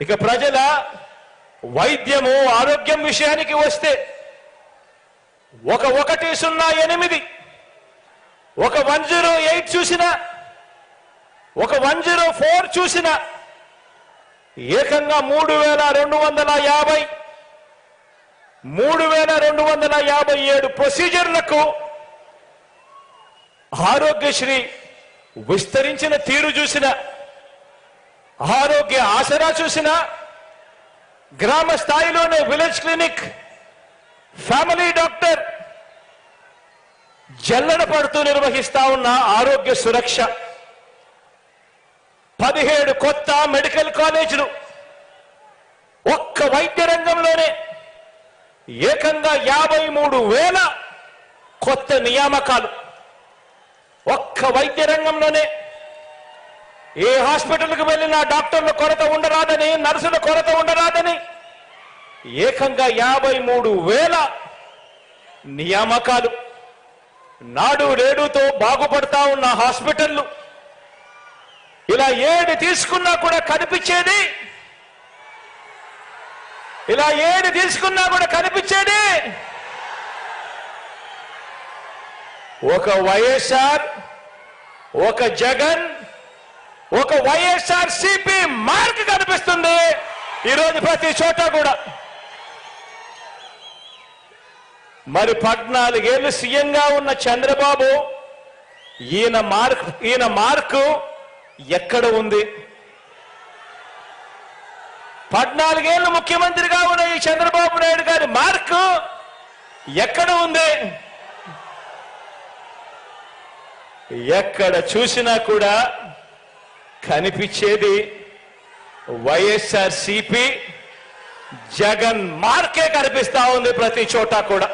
ఇక ప్రజల వైద్యము ఆరోగ్యం విషయానికి వస్తే ఒక ఒకటి సున్నా ఎనిమిది ఒక వన్ జీరో ఎయిట్ చూసిన ఒక వన్ జీరో ఫోర్ చూసిన ఏకంగా మూడు వేల రెండు వందల యాభై మూడు వేల రెండు వందల యాభై ఏడు ప్రొసీజర్లకు ఆరోగ్యశ్రీ విస్తరించిన తీరు చూసిన ఆరోగ్య ఆసరా చూసిన గ్రామ స్థాయిలోనే విలేజ్ క్లినిక్ ఫ్యామిలీ డాక్టర్ జల్లడ పడుతూ నిర్వహిస్తా ఉన్న ఆరోగ్య సురక్ష. పదిహేడు కొత్త మెడికల్ కాలేజీలు ఒక్క వైద్య రంగంలోనే ఏకంగా యాభై మూడు వేల కొత్త నియామకాలు. ఒక్క వైద్య రంగంలోనే ఏ హాస్పిటల్కి వెళ్ళినా డాక్టర్ల కొరత ఉండరాదని నర్సుల కొరత ఉండరాదని. ఏకంగా యాభై మూడు వేల నియామకాలు. నాడు రేడుతో బాగుపడతా ఉన్న హాస్పిటళ్ళు ఇలా ఏడు తీసుకున్నా కూడా కనిపించేది. ఇలా ఏడు తీసుకున్నా కూడా కనిపించేది. ఒక వైఎస్ఆర్ ఒక జగన్ ఒక వైఎస్ఆర్ సిపి మార్క్ కనిపిస్తుంది. ఈరోజు ప్రతి చోట కూడా. మరి పద్నాలుగేళ్ళు సీఎంగా ఉన్న చంద్రబాబు ఈయన మార్క్ ఈయన మార్కు ఎక్కడ ఉంది? పద్నాలుగేళ్ళు ముఖ్యమంత్రిగా ఉన్న ఈ చంద్రబాబు నాయుడు గారి మార్కు ఎక్కడ ఉంది? ఎక్కడ చూసినా కూడా కనిపించేది వైఎస్ఆర్ సిపి జగన్ మార్కే కనిపిస్తా ఉంది ప్రతి చోట కూడా.